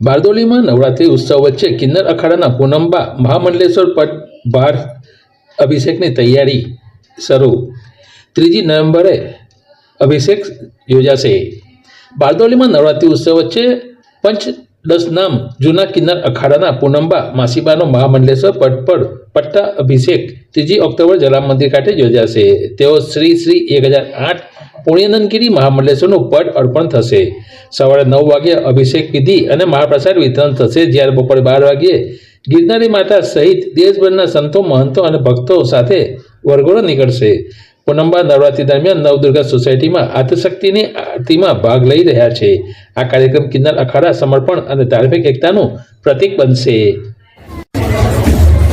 બારડોલીમાં નવરાત્રિ ઉત્સવ વચ્ચે કિન્નર અખાડાના પૂનમબા મહામંડલેશ્વર પટ ભાર અભિષેકની તૈયારી શરૂ. ત્રીજી નવેમ્બરે અભિષેક યોજાશે. બારડોલીમાં નવરાત્રિ ઉત્સવ વચ્ચે પંચ દસ નામ જૂના કિન્નર અખાડાના પૂનમબા માસીબાનો મહામંડલેશ્વર પટ પર પટ્ટા અભિષેક ત્રીજી ઓક્ટોબર જલામ મંદિર ખાતે યોજાશે. તેઓ શ્રી શ્રી એક હજાર આઠ પુણ્યનંદગીરી મહામંડલેશ્વરનું પટ અર્પણ થશે. સવારે નવ વાગે અભિષેક વિધિ અને મહાપ્રસાદ વિતરણ થશે. જ્યારે બપોરે બાર વાગ્યે ગિરનારી માતા સહિત દેશભરના સંતો, મહંતો અને ભક્તો સાથે વરઘોડો નીકળશે. પૂનમબા નવરાત્રી દરમિયાન નવદુર્ગા સોસાયટીમાં આતશક્તિની આરતીમાં ભાગ લઈ રહ્યા છે. આ કાર્યક્રમ કિન્નર અખાડા સમર્પણ અને ધાર્મિક એકતાનું પ્રતીક બનશે.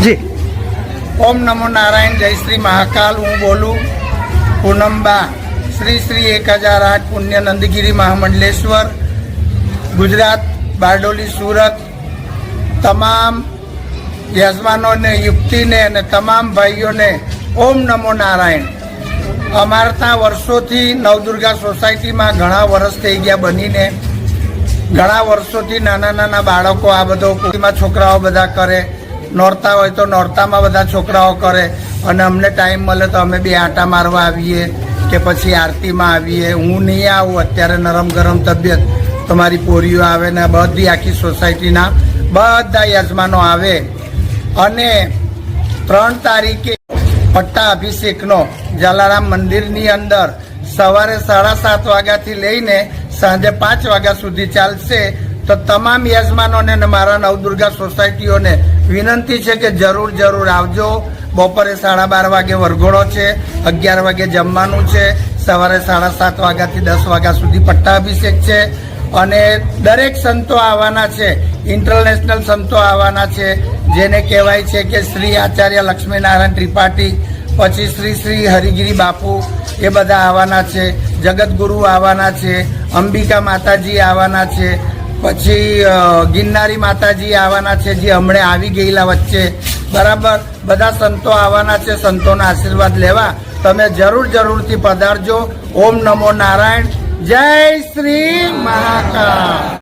જી. ઓમ નમો નારાયણ, જય શ્રી મહાકાલ. હું બોલું પૂનમબા. શ્રી શ્રી એક હજાર આઠ પુણ્ય નંદગીરી મહામંડલેશ્વર, ગુજરાત બારડોલી, સુરત. તમામ યજમાનોને, યુક્તિને અને તમામ ભાઈઓને ઓમ નમો નારાયણ. અમારા ત્યાં વર્ષોથી નવદુર્ગા સોસાયટીમાં ઘણા વર્ષ થઈ ગયા બનીને. ઘણા વર્ષોથી નાના નાના બાળકો આ બધો છોકરાઓ બધા કરે. નોરતા હોય તો નોરતામાં બધા છોકરાઓ કરે. અને અમને ટાઈમ મળે તો અમે બી આંટા મારવા આવીએ કે પછી આરતીમાં આવીએ. હું નહીં આવું, અત્યારે નરમ ગરમ તબિયત. તમારી પોરીઓ આવે ને બધી આખી સોસાયટીના બધા યજમાનો આવે. અને ત્રણ તારીખે પટ્ટા અભિષેકનો જલારામ મંદિરની અંદર સવારે સાડા સાત વાગ્યાથી લઈને સાંજે પાંચ વાગ્યા સુધી ચાલશે. તો તમામ યજમાનોને અને મારા નવદુર્ગા સોસાયટીઓને વિનંતી છે કે જરૂર જરૂર આવજો. બપોરે સાડા બાર વાગે વરઘોડો છે, અગિયાર વાગે જમવાનું છે, સવારે સાડા સાત વાગ્યાથી દસ વાગ્યા સુધી પટ્ટાભિષેક છે. અને દરેક સંતો આવવાના છે ઇન્ટરનેશનલ સંતો આવવાના છે, જેને કહેવાય છે કે શ્રી આચાર્ય લક્ષ્મીનારાયણ ત્રિપાઠી, પછી શ્રી શ્રી હરિગીરી બાપુ એ બધા આવવાના છે જગતગુરુ આવવાના છે, અંબિકા માતાજી આવવાના છે પછી ગિરનારી માતાજી આવવાના છે, જે હમણે આવી ગયેલા વચ્ચે. બરાબર? બધા સંતો આવવાના છે, સંતોના આશીર્વાદ લેવા. તમે જરૂર જરૂરથી પધારજો. ઓમ નમો નારાયણ. જય શ્રી મહાકાળ